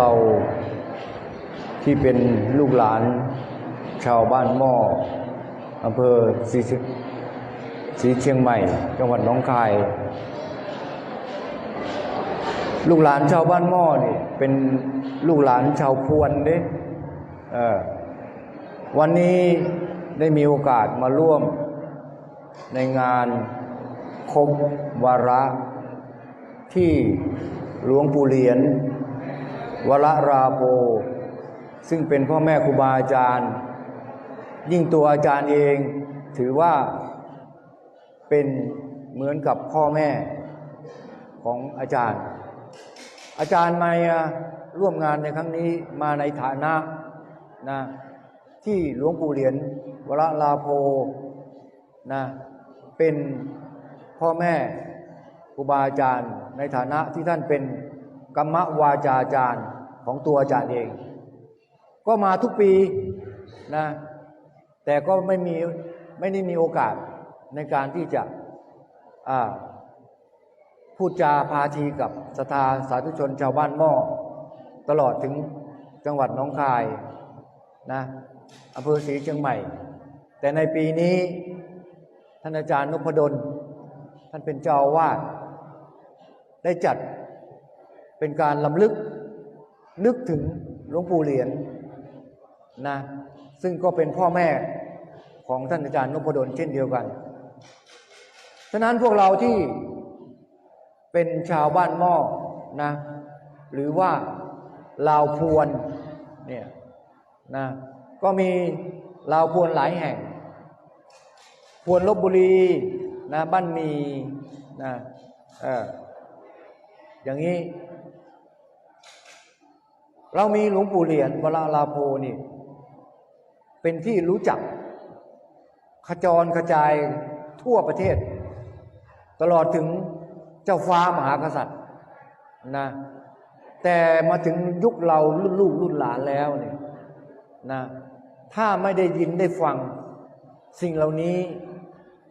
เราที่เป็นลูกหลานชาวบ้านหม้ออำเภอศรีเชียศรีเชียงใหม่ จังหวัดหนองคาย ลูกหลานชาวบ้านหม้อนี่เป็นลูกหลานชาวพวนเด้เออวันนี้ได้มีโอกาสมาร่วมในงานครบวาระที่หลวงปู่เหรียญ วรราโภซึ่งเป็นพ่อแม่ครูบาอาจารย์ ยิ่งตัวอาจารย์เองถือว่าเป็นเหมือนกับพ่อแม่ของอาจารย์ อาจารย์มาร่วมงานในครั้งนี้มาในฐานะนะที่หลวงปู่เหรียญวรลาโภนะเป็นพ่อแม่ครูบาอาจารย์ในฐานะที่ท่านเป็น กรรมวาจาจารย์ของตัวอาจารย์เอง ก็มาทุกปีนะแต่ก็ไม่มีไม่ได้มีโอกาสในการที่จะพูดจาพาทีกับสถาสาธุชนชาวบ้านหม้อตลอดถึงจังหวัดน้องคายนะอำเภอศรีเชียงใหม่ แต่ในปีนี้ท่านอาจารย์นพดล ท่านเป็นเจ้าวาสได้จัด เป็นการลำลึกนึกถึงหลวงปู่เหรียญนะซึ่งก็เป็นพ่อแม่ของท่านอาจารย์นพดลเช่นเดียวกัน ฉะนั้นพวกเราที่เป็นชาวบ้านหม้อนะ หรือว่าลาวพวนเนี่ยนะก็มีลาวพวนหลายแห่ง พวนลบบุรีนะบ้านมีนะเอออย่างนี้ เรามีหลวงปู่เหรียญวลาลาโพนี่ เป็นที่รู้จัก ขจรกระจายทั่วประเทศ ตลอดถึงเจ้าฟ้ามหากษัตริย์นะแต่มาถึงยุคเรารุ่นลูกรุ่นหลานแล้วเนี่ยนะถ้าไม่ได้ยินได้ฟังสิ่งเหล่านี้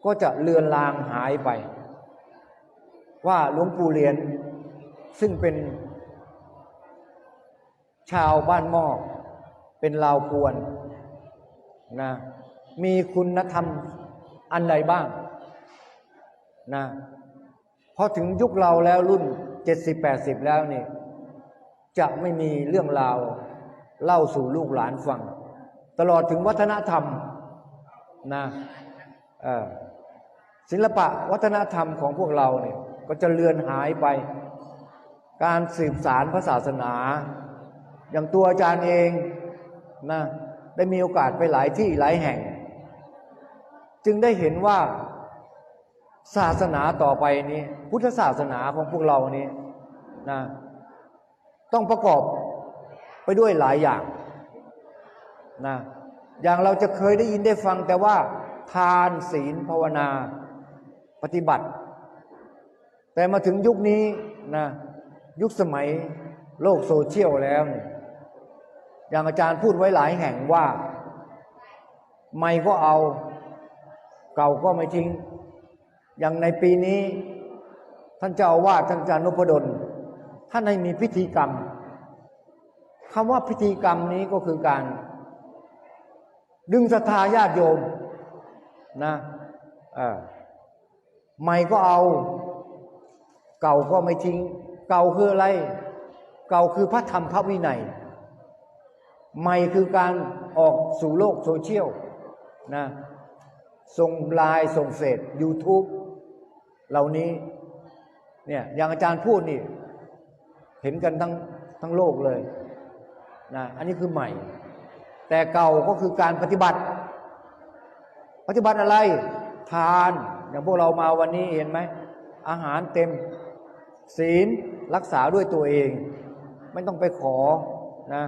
ก็จะเลือนลางหายไป ว่าหลวงปู่เหรียญซึ่งเป็น ชาวบ้านหม้อเป็นลาวพวนนะมีคุณธรรมอันใดบ้างนะพอถึงยุคเราแล้วรุ่นเจ็ดสิบแปดสิบแล้วนี่ จะไม่มีเรื่องราวเล่าสู่ลูกหลานฟัง ตลอดถึงวัฒนธรรมนะศิลปะวัฒนธรรมของพวกเราเนี่ยก็จะเลือนหายไป การสืบสารพระศาสนา อย่างตัวอาจารย์เองนะได้มีโอกาสไปหลายที่หลายแห่ง จึงได้เห็นว่าศาสนาต่อไปนี้ พุทธศาสนาของพวกเรานี้นะต้องประกอบไปด้วยหลายอย่างนะอย่างเราจะเคยได้ยินได้ฟังแต่ว่า ทานศีลภาวนาปฏิบัติ แต่มาถึงยุคนี้นะยุคสมัยโลกโซเชียลแล้วเนี่ย อย่างอาจารย์พูดไว้หลายแห่งว่า ไม่ก็เอา เก่าก็ไม่ทิ้ง อย่างในปีนี้ ท่านเจ้าวาสท่านอาจารย์นพดลท่านให้มีพิธีกรรมคำว่าพิธีกรรมนี้ก็คือการ ดึงศรัทธาญาติโยมนะใหม่ก็เอา เก่าก็ไม่ทิ้ง เก่าคืออะไร เก่าคือพระธรรมพระวินัย ใหม่คือการออกสู่โลกโซเชียลนะส่งไลน์ส่งเฟซยูทูบเหล่านี้เนี่ยอย่างอาจารย์พูดนี่ เห็นกันทั้งทั้งโลกเลยนะอันนี้คือใหม่ แต่เก่าก็คือการปฏิบัติ ปฏิบัติอะไร ทาน อย่างพวกเรามาวันนี้เห็นไหม อาหารเต็มศีลรักษาด้วยตัวเอง ไม่ต้องไปขอนะ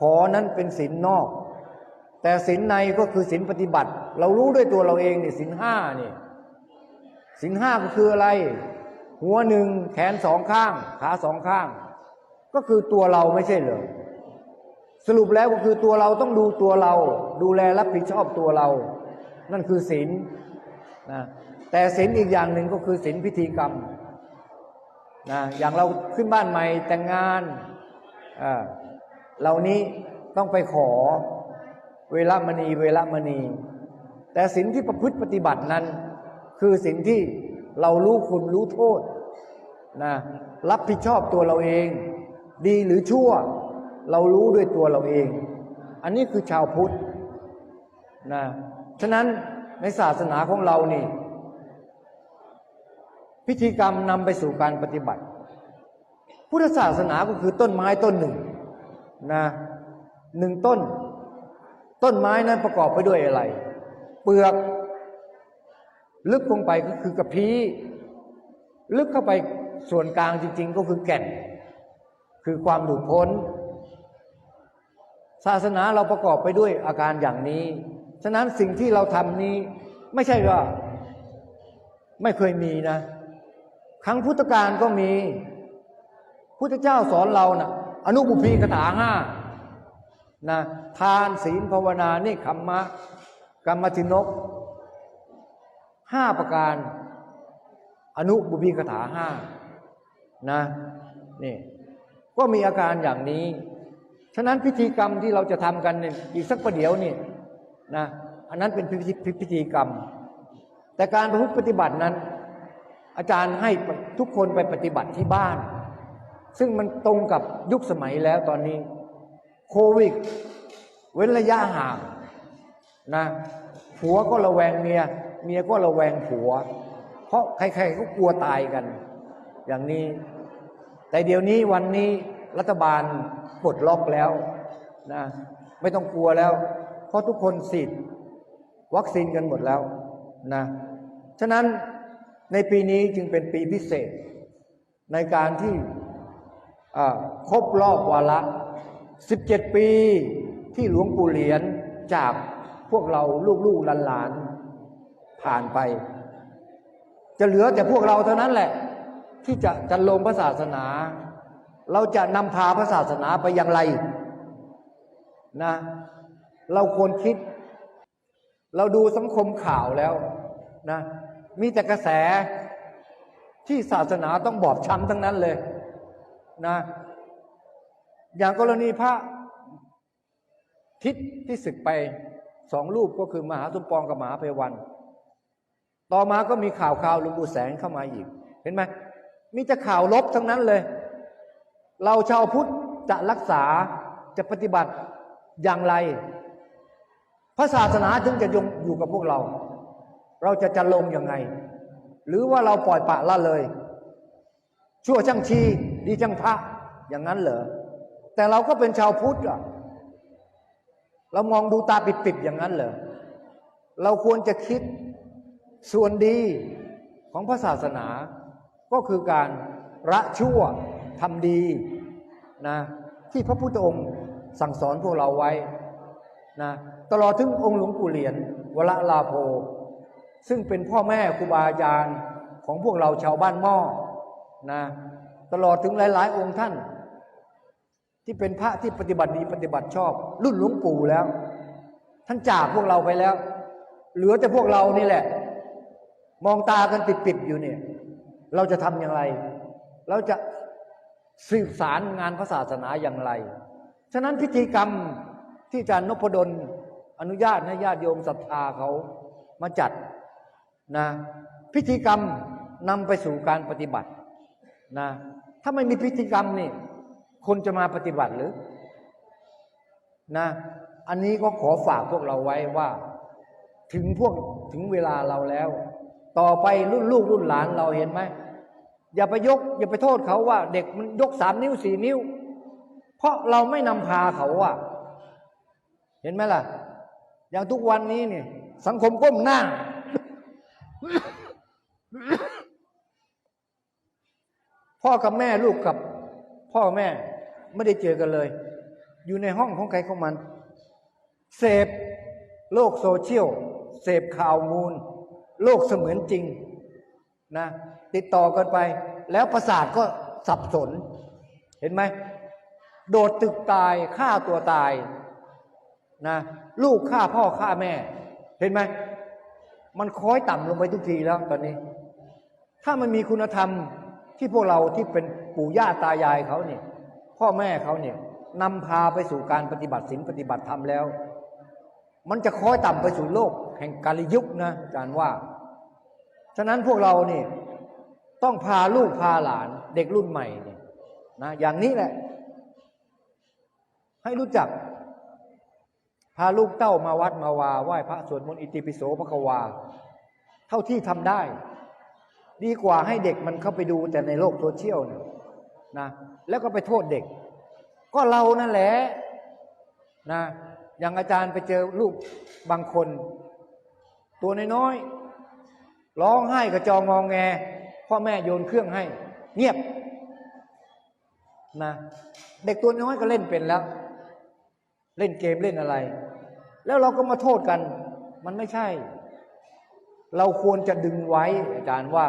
ขอนั้นเป็นศีลนอก แต่ศีลในก็คือศีลปฏิบัติ เรารู้ด้วยตัวเราเองนี่ศีลห้านี่ศีลห้าก็คืออะไร หัวหนึ่งแขนสองข้าง ขาสองข้าง ก็คือตัวเราไม่ใช่เหรอสรุปแล้วก็คือตัวเราต้องดูตัวเรา ดูแลรับผิดชอบตัวเรา นั่นคือศีลนะแต่ศีลอีกอย่างหนึ่งก็คือศีลพิธีกรรมนะอย่างเราขึ้นบ้านใหม่แต่งงานอ่า เหล่านี้ต้องไปขอเวลามณีเวลามณี แต่สิ่งที่ประพฤติปฏิบัตินั้น คือสิ่งที่เรารู้คุณรู้โทษนะรับผิดชอบตัวเราเอง ดีหรือชั่ว เรารู้ด้วยตัวเราเอง อันนี้คือชาวพุทธนะฉะนั้นในศาสนาของเรานี่ พิธีกรรมนำไปสู่การปฏิบัติ พุทธศาสนาก็คือต้นไม้ต้นหนึ่ง นะหนึ่งต้น ต้นไม้นั้นประกอบไปด้วยอะไร เปลือก ลึกลงไปก็คือกระพี้ลึกเข้าไปส่วนกลางจริง ๆ ก็คือแก่น คือความหลุดพ้น ศาสนาเราประกอบไปด้วยอาการอย่างนี้ ฉะนั้นสิ่งที่เราทำนี้ ไม่ใช่ว่า ไม่เคยมีนะ ครั้งพุทธกาลก็มีพุทธเจ้าสอนเรานะ่ะ อนุบุพีคาถาห้านะทานศีลภาวนานี่คัมมะกรรมตินกห้าประการ อนุบุพีคาถาห้านะนี่ก็มีอาการอย่างนี้ ฉะนั้นพิธีกรรมที่เราจะทำกันเนี่ยอีกสักประเดี๋ยวนี่นะอันนั้นเป็นพิธีพิธีกรรม แต่การประพฤติปฏิบัตินั้น อาจารย์ให้ทุกคนไปปฏิบัติที่บ้าน ซึ่งมันตรงกับยุคสมัยแล้วตอนนี้ โควิด เว้นระยะห่างนะผัวก็ระแวงเมีย เมียก็ระแวงผัว เพราะใครๆก็กลัวตายกัน อย่างนี้ แต่เดี๋ยวนี้วันนี้รัฐบาลปลดล็อกแล้วนะไม่ต้องกลัวแล้ว เพราะทุกคนฉีดวัคซีนกันหมดแล้วนะฉะนั้นในปีนี้จึงเป็นปีพิเศษ ในการที่ ครบรอบวาระ17 ปีที่หลวงปู่เหรียญจากพวกเราลูกๆหลานๆผ่านไป จะเหลือแต่พวกเราเท่านั้นแหละ ที่จะจะลงพระศาสนา เราจะนำพาพระศาสนาไปอย่างไรนะ เราควรคิด เราดูสังคมข่าวแล้วนะ มีแต่กระแสที่ศาสนาต้องบอบช้ำทั้งนั้นเลย นะอย่างกรณีพระทิศที่ศึกไปสองรูปก็คือมหาสมปองกับมหาเพวัน ต่อมาก็มีข่าวข่าวหลวงปู่แสงเข้ามาอีก เห็นไหมมีแต่ข่าวลบทั้งนั้นเลย เราชาวพุทธจะรักษาจะปฏิบัติอย่างไร พระศาสนาถึงจะยงอยู่กับพวกเรา เราจะจะลงยังไง หรือว่าเราปล่อยปะละเลย ชั่วช่างชี ดีช่างพระอย่างนั้นเหรอแต่เราก็เป็นชาวพุทธอะเรามองดูตาปิดๆอย่างนั้นเหรอเราควรจะคิดส่วนดีของพระศาสนา ก็คือการละชั่วทำดีนะที่พระพุทธองค์สั่งสอนพวกเราไว้นะตลอดถึงองค์หลวงปู่เหรียญวละลาโภซึ่งเป็นพ่อแม่ครูบาอาจารย์ของพวกเราชาวบ้านหม้อนะ ตลอดถึงหลาย ๆ องค์ท่าน ที่เป็นพระที่ปฏิบัติดีปฏิบัติชอบ รุ่นหลวงปู่แล้ว ท่านจากพวกเราไปแล้ว เหลือแต่พวกเรานี่แหละ มองตากันปิดๆอยู่เนี่ย เราจะทำอย่างไร เราจะสืบสารงานพระศาสนาอย่างไร ฉะนั้นพิธีกรรมที่อาจารย์นพดลอนุญาตให้ญาติโยมศรัทธาเขามาจัดนะ พิธีกรรมนำไปสู่การปฏิบัตินะ ถ้าไม่มีพิธีกรรมนี่คนจะมาปฏิบัติหรือ นะ อันนี้ก็ขอฝากพวกเราไว้ว่า ถึงพวกถึงเวลาเราแล้ว ต่อไปรุ่นลูกรุ่นหลานเราเห็นไหมอย่าไปยก อย่าไปโทษเขาว่า เด็กมันยกสามนิ้วสี่นิ้ว เพราะเราไม่นำพาเขาว่าเห็นไหมล่ะ อย่างทุกวันนี้เนี่ย สังคมก้มหน้า พ่อกับแม่ลูกกับพ่อแม่ไม่ได้เจอกันเลย อยู่ในห้องของใครของมัน เสพโลกโซเชียลเสพข่าวมูล โลกเสมือนจริงนะติดต่อกันไป แล้วประสาทก็สับสน เห็นไหม โดดตึกตายฆ่าตัวตายนะลูกฆ่าพ่อฆ่าแม่ เห็นไหม มันค้อยต่ำลงไปทุกทีแล้วตอนนี้ ถ้ามันมีคุณธรรม ที่พวกเราที่เป็นปู่ย่าตายายเขาเนี่ย พ่อแม่เขาเนี่ยนำพาไปสู่การปฏิบัติศีลปฏิบัติธรรมแล้ว มันจะคอยต่ำไปสู่โลก แห่งกาลยุคนะอาจารย์ว่า ฉะนั้นพวกเราเนี่ยต้องพาลูกพาหลานเด็กรุ่นใหม่เนี่ยนะอย่างนี้แหละ ให้รู้จัก พาลูกเต้ามาวัดมาวาไหว้พระสวดมนต์อิติปิโสพระควา เท่าที่ทำได้ ดีกว่าให้เด็กมันเข้าไปดูแต่ในโลกโซเชียลนะนะ แล้วก็ไปโทษเด็ก ก็เรานั่นแหละนะอย่างอาจารย์ไปเจอลูกบางคน ตัวน้อยๆร้องไห้กระจองงองแง พ่อแม่โยนเครื่องให้ เงียบนะเด็กตัวน้อยก็เล่นเป็นแล้ว เล่นเกมเล่นอะไร แล้วเราก็มาโทษกัน มันไม่ใช่ เราควรจะดึงไว้อาจารย์ว่า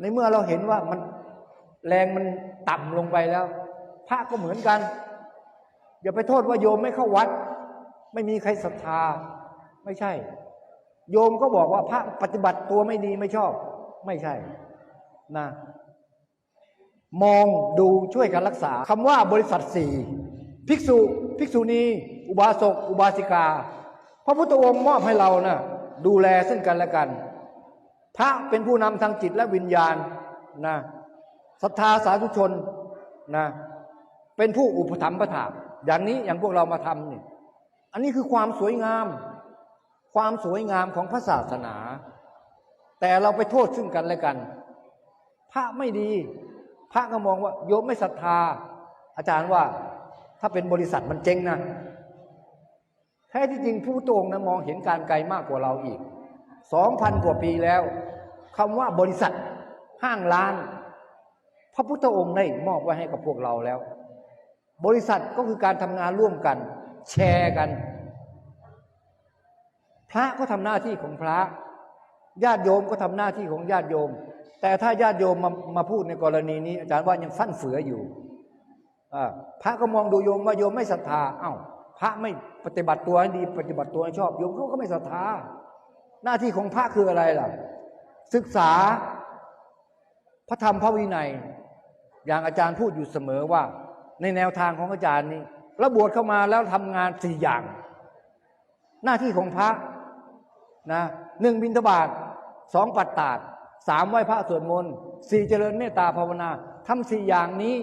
ในเมื่อเราเห็นว่ามันแรงมันต่ำลงไปแล้ว พระก็เหมือนกัน อย่าไปโทษว่าโยมไม่เข้าวัด ไม่มีใครศรัทธา ไม่ใช่ โยมก็บอกว่าพระปฏิบัติตัวไม่ดีไม่ชอบ ไม่ใช่นะมองดูช่วยกันรักษาคำว่าบริษัทสี่ภิกษุ ภิกษุณี อุบาสก อุบาสิกา พระพุทธองค์มอบให้เรานะ่ะดูแลซึ่งกันและกัน พระเป็นผู้นำทางจิตและวิญญาณนะศรัทธาสาธุชนนะเป็นผู้อุปถัมภ์ประถาอย่างนี้อย่างพวกเรามาทำเนี่ยอันนี้คือความสวยงาม ความสวยงามของพระศาสนา แต่เราไปโทษซึ่งกันและกัน พระไม่ดี พระก็มองว่า โยมไม่ศรัทธา อาจารย์ว่าถ้าเป็นบริษัทมันเจ๊งนะแท้ที่จริงผู้ตรงนะมองเห็นการไกลมากกว่าเราอีก สองพันกว่าปีแล้วคำว่าบริษัทห้างร้าน พระพุทธองค์ได้มอบไว้ให้กับพวกเราแล้ว บริษัทก็คือการทำงานร่วมกัน แชร์กัน พระก็ทำหน้าที่ของพระ ญาติโยมก็ทำหน้าที่ของญาติโยม แต่ถ้าญาติโยมมามาพูดในกรณีนี้ อาจารย์ว่ายังฟั่นเฟืออยู่พระก็มองดูโยมว่าโยมไม่ศรัทธา เอ้า พระไม่ปฏิบัติตัวให้ดี ปฏิบัติตัวให้ชอบ โยมเขาก็ไม่ศรัทธา หน้าที่ของพระคืออะไรล่ะ ศึกษาพระธรรมพระวินัย อย่างอาจารย์พูดอยู่เสมอว่า ในแนวทางของอาจารย์นี้แล้วบวชเข้ามาแล้วทำงานสี่อย่าง หน้าที่ของพระนะหนึ่งบิณฑบาตสองปัตตาดสามไหว้พระสวดมนต์สี่เจริญเมตตาภาวนาทำสี่อย่างนี้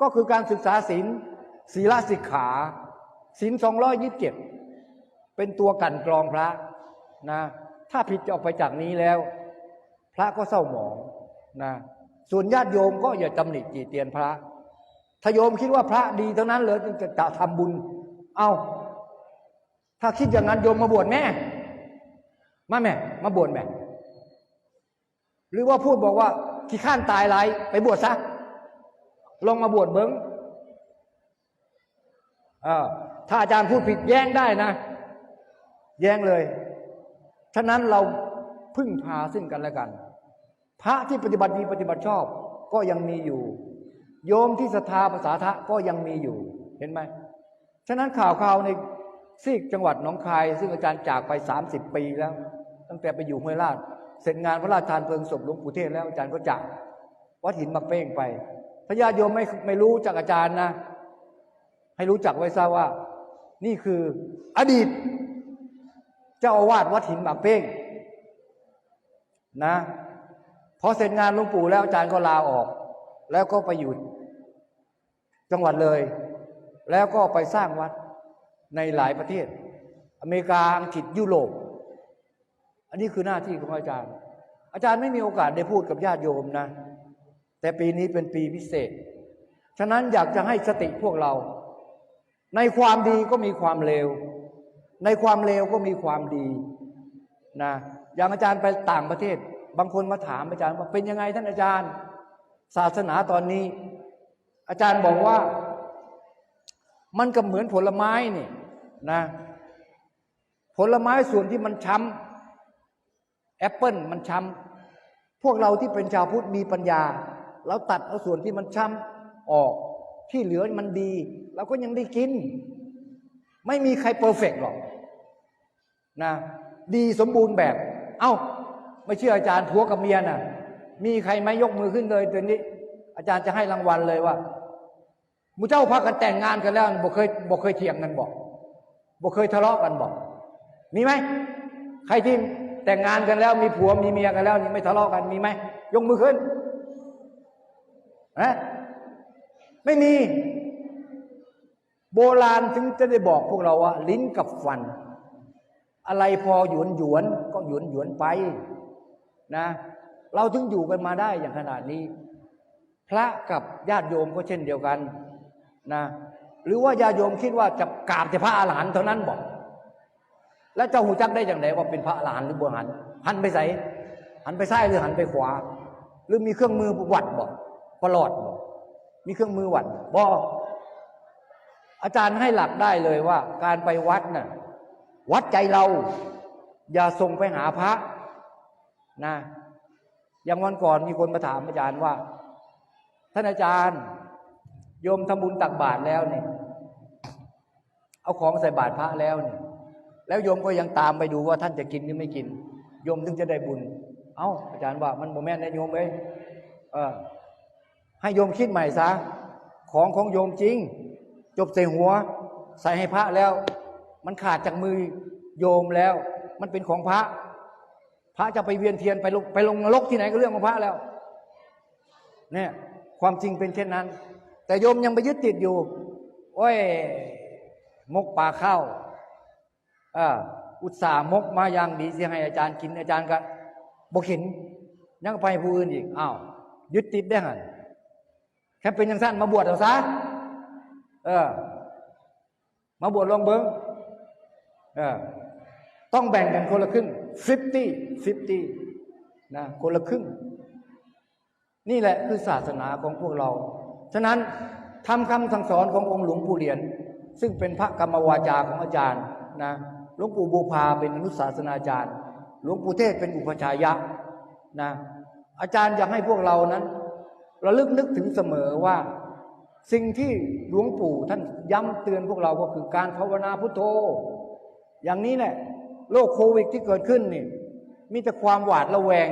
ก็คือการศึกษาศีลศีลสิกขาศีลสองร้อยยิบเจ็ดเป็นตัวกันกรองพระ นะถ้าผิดจะออกไปจากนี้แล้ว พระก็เศร้าหมองนะส่วนญาติโยมก็อย่าตำหนิจีเตียนพระ ถ้าโยมคิดว่าพระดีเท่านั้นเลยจะจะทำบุญ เอาถ้าคิดอย่างนั้นโยมมาบวชแม่มาแม่ มาบวชแม่ หรือว่าพูดบอกว่าขี้ข้านตายไรไปบวชซะลองมาบวชเบิ้งถ้าอาจารย์พูดผิดแย้งได้นะ แย้งเลย ฉะนั้นเราพึ่งพาซึ่งกันและกัน พระที่ปฏิบัติดีปฏิบัติชอบก็ยังมีอยู่ โยมที่ศรัทธาภาษาทะก็ยังมีอยู่เห็นไหมฉะนั้นข่าวข่าวในซีกจังหวัดหนองคาย ซึ่งอาจารย์จากไปสามสิบปีแล้ว ตั้งแต่ไปอยู่ห้วยลาด เสร็จงานพระราชทานเพลิงศพหลวงปู่เทศแล้วอาจารย์ก็จาก วัดหินมักเป้งไปพญาติโยมไม่ไม่รู้จากอาจารย์นะ ให้รู้จักไว้ซะว่า นี่คืออดีต เจ้าอาวาสวัดหินหมากเป้งนะพอเสร็จงานหลวงปู่แล้วอาจารย์ก็ลาออก แล้วก็ไปอยู่จังหวัดเลย แล้วก็ไปสร้างวัดในหลายประเทศ อเมริกาอังกฤษยุโรปอันนี้คือหน้าที่ของอาจารย์ อาจารย์ไม่มีโอกาสได้พูดกับญาติโยมนะ แต่ปีนี้เป็นปีพิเศษ ฉะนั้นอยากจะให้สติพวกเรา ในความดีก็มีความเลว ในความเลวก็มีความดีนะอย่างอาจารย์ไปต่างประเทศ บางคนมาถามอาจารย์ว่าเป็นยังไงท่านอาจารย์ ศาสนาตอนนี้ อาจารย์บอกว่า มันก็เหมือนผลไม้นี่นะ ผลไม้ส่วนที่มันช้ำแอปเปิลมันช้ำพวกเราที่เป็นชาวพุทธมีปัญญาเราตัดเอาส่วนที่มันช้ำออกที่เหลือมันดีเราก็ยังได้กิน ไม่มีใครเพอร์เฟกหรอกนะดีสมบูรณ์แบบ เอา้า ไม่เชื่ออาจารย์ผัวกับเมียนะ่ะ มีใครไหมยกมือขึ้นเลยตัวนี้ อาจารย์จะให้รางวัลเลยว่ามูเจ้าพากันแต่งงานกันแล้วบ่เคยบ่เคยเถียงกันบอกบ่เคยทะเลาะกันบอก มีไหมใครที่แต่งงานกันแล้วมีผัวมีเมียกันแล้วนี่ไม่ทะเลาะกันมีไหมยกมือขึ้นนะไม่มี โบราณถึงจะได้บอกพวกเราว่า ลิ้นกับฟัน อะไรพอหยวนหยวนก็หยวนหยวนไปนะ เราถึงอยู่กันมาได้อย่างขนาดนี้ พระกับญาติโยมก็เช่นเดียวกันนะหรือว่าญาติโยมคิดว่าจะกราบแต่พระอาหารหันต์เท่านั้นบอก แล้วเจ้าหูจักได้อย่างไรว่าเป็นพระอาหารหันต์หรือบัวหันหันไปใส่หันไปซ้ายหรือหันไปขวา หรือมีเครื่องมือวัดบอกประหลอดบอกมีเครื่องมือวัดบอก อาจารย์ให้หลักได้เลยว่า การไปวัดน่ะวัดใจเรา อย่าส่งไปหาพระนะอย่างวันก่อนมีคนมาถามอาจารย์ว่า ท่านอาจารย์โยมทำบุญตักบาตรแล้วเนี่ยเอาของใส่บาตรพระแล้วเนี่ยแล้วโยมก็ยังตามไปดูว่าท่านจะกินหรือไม่กินโยมถึงจะได้บุญ เอ้าอาจารย์ว่ามันโมแม่นนะโยมเอ้ยเออให้โยมคิดใหม่ซะของของโยมจริง จบใส่หัว ใส่ให้พระแล้ว มันขาดจากมือโยมแล้ว มันเป็นของพระ พระจะไปเวียนเทียนไปลงไปลงนรกที่ไหนก็เรื่องของพระแล้ว เนี่ย ความจริงเป็นเช่นนั้น แต่โยมยังไปยึดติดอยู่ โอ้ย มกปลาข้าวอ่าอุตส่าห์มกมาอย่างดีเสิให้อาจารย์กินอาจารย์ก็บอกเห็นยังไปผู้อื่นอีกอ้าวยึดติดได้หันแค่เป็นอย่างสั้นมาบวชเอาซะ เออ มาบวชลองเบิ้งเออ ต้องแบ่งกันคนละครึ่ง50 50นะคนละครึ่ง นี่แหละคือศาสนาของพวกเรา ฉะนั้นทำคำสั่งสอนขององค์หลวงปู่เหรียญซึ่งเป็นพระกรรมวาจาของอาจารย์นะหลวงปู่บูพาเป็นอนุศาสนาจารย์ หลวงปู่เทศเป็นอุปชายะนะอาจารย์อยากให้พวกเรานั้นระลึกนึกถึงเสมอว่า สิ่งที่หลวงปู่ท่านย้ำเตือนพวกเราก็คือการภาวนาพุทโธ อย่างนี้แหละโรคโควิดที่เกิดขึ้นนี่มีแต่ความหวาดระแวง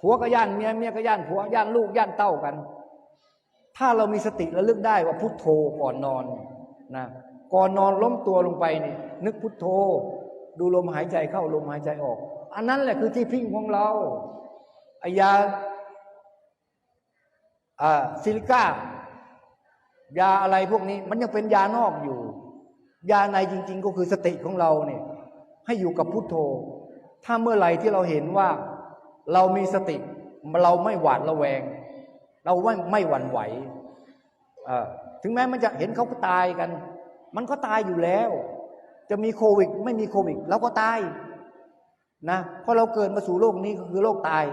ผัวก็ย่านเมียเมียก็ย่านผัวย่านลูกย่านเต้ากัน ถ้าเรามีสติระลึกได้ว่าพุทโธก่อนนอนนะก่อนนอนล้มตัวลงไปนี่นึกพุทโธ ดูลมหายใจเข้าลมหายใจออก อันนั้นแหละคือที่พึ่งของเราไอยาอ่าซิลิก้า ยาอะไรพวกนี้มันยังเป็นยานอกอยู่ ยาในจริง ๆ ก็คือสติของเราเนี่ยให้อยู่กับพุทโธ ถ้าเมื่อไหร่ที่เราเห็นว่าเรามีสติ เราไม่หวาดระแวง เราไม่ไม่หวั่นไหวถึงแม้มันจะเห็นเขาก็ตายกัน มันก็ตายอยู่แล้ว จะมีโควิด ไม่มีโควิดเราก็ตายนะเพราะเราเกิดมาสู่โลกนี้ก็คือโลกตาย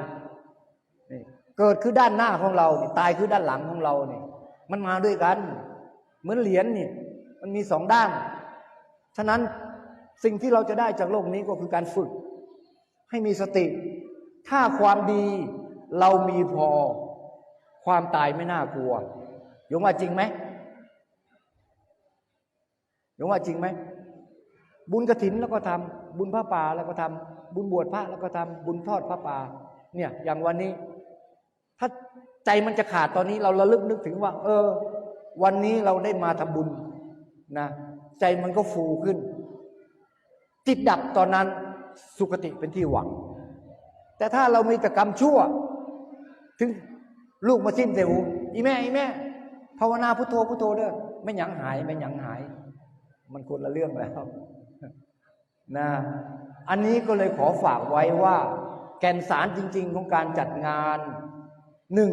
เกิดคือด้านหน้าของเราตายคือด้านหลังของเรานี่ มันมาด้วยกัน เหมือนเหรียญนี่มันมีสองด้าน ฉะนั้นสิ่งที่เราจะได้จากโลกนี้ก็คือการฝึก ให้มีสติ ถ้าความดีเรามีพอ ความตายไม่น่ากลัวยงว่าจริงไหมยงว่าจริงไหมบุญกระถินแล้วก็ทำบุญพระป่าแล้วก็ทำบุญบวชพระแล้วก็ทำบุญทอดพระป่าเนี่ย อย่างวันนี้ ถ้า ใจมันจะขาดตอนนี้เราระลึกนึกถึงว่า เออ วันนี้เราได้มาทำบุญนะใจมันก็ฟูขึ้น จิตดับตอนนั้นสุคติเป็นที่หวัง แต่ถ้าเรามีแต่กรรมชั่ว ถึงลูกมาสิ้นเสียหูอีแม่อีแม่ ภาวนาพุทโธพุทโธเด้อไม่หยังหายไม่หยังหาย มันคนละเรื่องแล้วนะอันนี้ก็เลยขอฝากไว้ว่า แก่นสารจริง ๆ ของการจัดงานหนึ่ง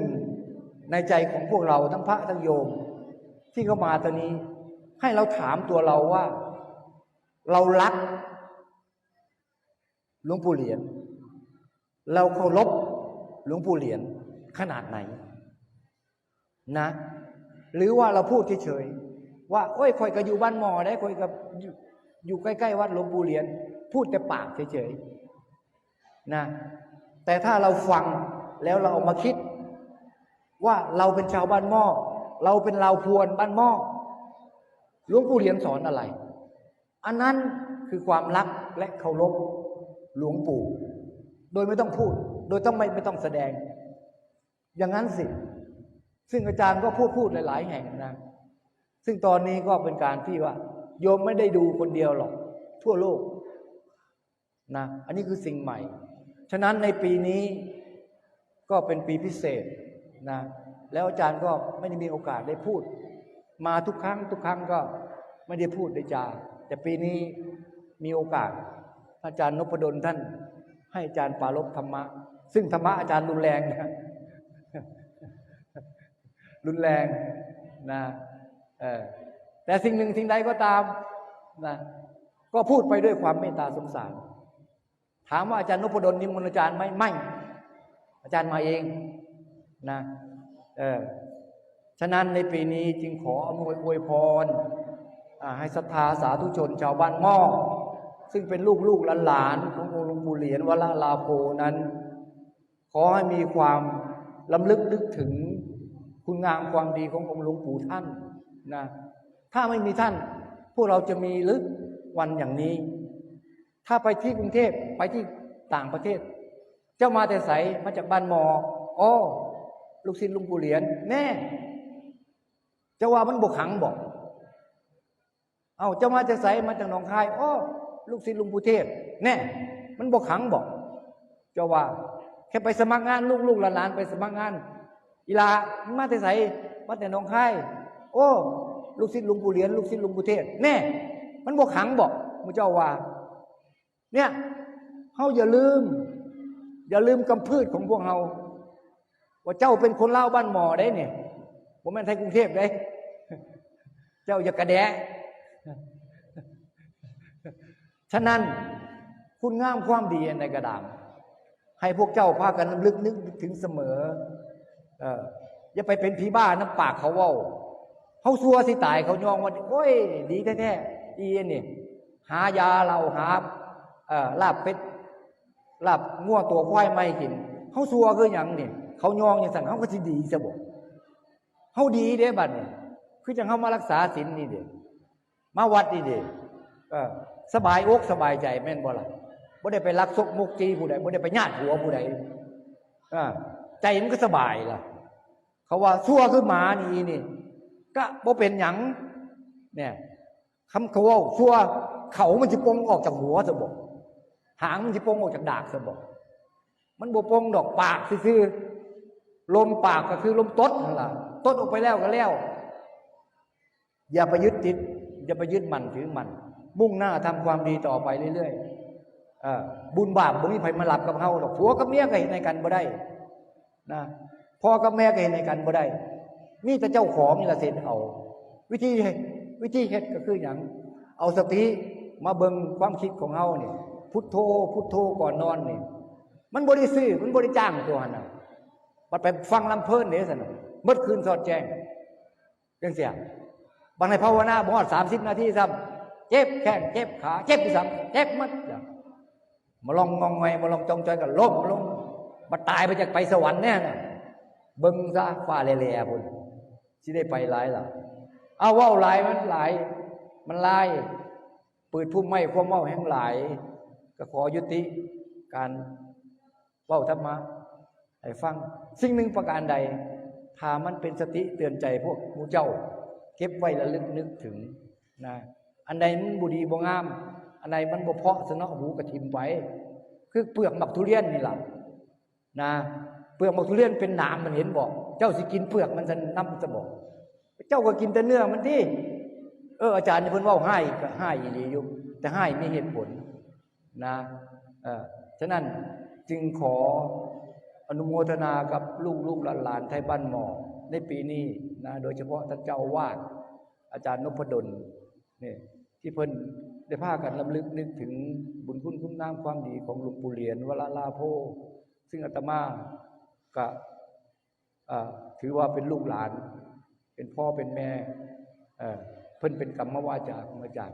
ในใจของพวกเราทั้งพระทั้งโยม ที่เข้ามาตอนนี้ ให้เราถามตัวเราว่า เรารักหลวงปู่เหรียญเราเคารพหลวงปู่เหรียญขนาดไหน นะ หรือว่าเราพูดเฉยๆว่าโอ้ยคอยก็อยู่บ้านหมอได้คอยกับอยู่อยู่ใกล้ๆวัดหลวงปู่เหรียญพูดแต่ปากเฉยๆนะ แต่ถ้าเราฟังแล้วเราเอามาคิด ว่าเราเป็นชาวบ้านหม้อเราเป็นลาวพวนบ้านหม้อหลวงปู่เหรียญสอนอะไร อันนั้นคือความรักและเคารพหลวงปู่ โดยไม่ต้องพูด โดยต้องไม่ไม่ต้องแสดง อย่างนั้นสิ ซึ่งอาจารย์ก็พูดพูดหลาย ๆ แห่งนะ ซึ่งตอนนี้ก็เป็นการที่ว่า โยมไม่ได้ดูคนเดียวหรอก ทั่วโลกนะ อันนี้คือสิ่งใหม่ ฉะนั้นในปีนี้ก็เป็นปีพิเศษ นะแล้วอาจารย์ก็ไม่ได้มีโอกาสได้พูด มาทุกครั้งทุกครั้งก็ไม่ได้พูดได้จา แต่ปีนี้มีโอกาส อาจารย์นพดลท่าน ให้อาจารย์ปารบธรรมะ ซึ่งธรรมะอาจารย์รุนแรงนะรุนแรงนะเออแต่สิ่งหนึ่งสิ่งใดก็ตามนะก็พูดไปด้วยความเมตตาสงสาร ถามว่าอาจารย์นพดลนิมนต์อาจารย์ไหมไม่ อาจารย์มาเอง นะเออฉะนั้นในปีนี้จึงขออำนวยอวยพรให้ศรัทธาสาธุชนชาวบ้านมอซึ่งเป็นลูกลูกหลานขององค์หลวงปู่เหรียญวัดละลาโพนั้น ขอให้มีความลำลึกนึกถึงคุณงามความดีขององค์หลวงปู่ท่านนะถ้าไม่มีท่าน พวกเราจะมีหรือวันอย่างนี้ ถ้าไปที่กรุงเทพไปที่ต่างประเทศ เจ้ามาแต่ใสมาจากบ้านมออ้อ ลูกศิษย์ลุงปู่เหรียญแน่เจ้าว่ามันบกขังบอก เอาเจ้ามาแต่ใสมาจากหนองคายอ้อลูกศิษย์ลุงปู่เทศแน่มันบกขังบอกเจ้าว่า แค่ไปสมัครงานลูกๆหลานๆไปสมัครงานอีลามาแต่ใสมาแต่หนองคายโอ้ลูกศิษย์ลุงปู่เหรียญลูกศิษย์ลุงปู่เทศแน่มันบกขังบอกมุเจ้าว่า เนี่ยเฮาอย่าลืม อย่าลืมกำพืชของพวกเฮา ว่าเจ้าเป็นคนเล่าบ้านหมอได้เนี่ยผมเป็นไทยกรุงเทพได้ เจ้าอย่ากระแดะฉะนั้นคุณงามความดีในกระดามให้พวกเจ้าพากันลึกนึกถึงเสมอ เอออย่าไปเป็นผีบ้าน้ำปากเขาเว่าเขาซัวสิตายเขายองว่าโอ้ย ดีแท้ๆอีนี่หายาเราหาเออลาบเป็ดลาบงัวตัวควายไม่กินเขาซัวคืออย่างนี่ เขายองอย่างสั่งเขาก็สิดีซะบอกเขาดีเด้บัดเนี่ยคือจังเขามารักษาศีลนี่เด้มาวัดนี่เด้สบายอกสบายใจแม่นบ่ล่ะบ่ได้ไปรักซกมุกจีผู้ใดบ่ได้ไปญาติหัวผู้ใดใจมันก็สบายล่ะ เขาว่าซัวคือหมานี่นี่ ก็บ่เป็นหยังเนี่ยคำเขาว่าซัวเขามันจะปงออกจากหัวซะบอกหางมันจะปงออกจากดากซะบอกมันบ่ปงดอกปากซื่อ ลมปากก็คือลมตดนั่นล่ะตดออกไปแล้วก็แล้ว อย่าไปยึดติด อย่าไปยึดมันถือมัน มุ่งหน้าทำความดีต่อไปเรื่อยๆอบุญบาปบ่มีไผมาหลับกับเฮาดอกผัวกับเมียก็เห็นในกันบ่ได้นะพ่อกับแม่ก็เห็นในกันบ่ได้ มีแต่เจ้าของนี่ละเสร็จเอา วิธีวิธีเฮ็ดก็คืออย่างเอาสติมาเบิ่งความคิดของเฮาเนี่ยพุทโธพุทโธก่อนนอนนี่มันบริซื้อมันบริจ้างตัวนน่ะ บัดไปฟังลำเพลินเด้ซั่นน่ะเมื่อคืนสอดแจ้งจังเสียบางในภาวนาบ่ฮอด30นาทีซ้ำเจ็บแข้งเจ็บขา เจ็บอีซ้ำเจ็บหมดมาลองงองไงมาลองจองใจกันล้มลงมาตายไปจากไปสวรรค์แน่น่ะเบิ่งซะฟ้าแหล่ๆพุ่นสิได้ไปหลายล่ะเอาว้าหลายมันหลาย มันหลายปิดพุ่มไม้ความเว้าแห่งหลาย ก็ขอยุติการเว้าธรรมะ ให้ฟัง สิ่งหนึ่งประการใด ถ้ามันเป็นสติเตือนใจพวกมูเจ้า เก็บไว้ระลึกนึกถึงนะอันใดมันบุดีบ่งาม อันใดมันบ่เพาะสนอหูกระทิมไว้ คือเปลือกบักทุเรียนนี่แหละนะเปลือกมักทุเรียนเป็นหนามมันเห็นบอก เจ้าสิกินเปลือกมันจะน้ำจะบอก เจ้าก็กินแต่เนื้อมันที่เอออาจารย์เพิ่นว่าให้ก็ให้อีหลีอยู่แต่ให้มีเหตุผลนะเออฉะนั้นจึงขอ อนุโมทนากับลูกลูกหลานไทยบ้านหมอในปีนี้นะโดยเฉพาะท่านเจ้าวาดอาจารย์นพดลเนี่ยที่เพิ่นได้พากันลำลึกนึกถึงบุญคุณคุ้มน้ำความดีของหลวงปู่เหรียญวลาลาโพซึ่งอาตมาก็ถือว่าเป็นลูกหลาน เป็นพ่อเป็นแม่เอ่อเพิ่นเป็นกรรมวาจามาจาก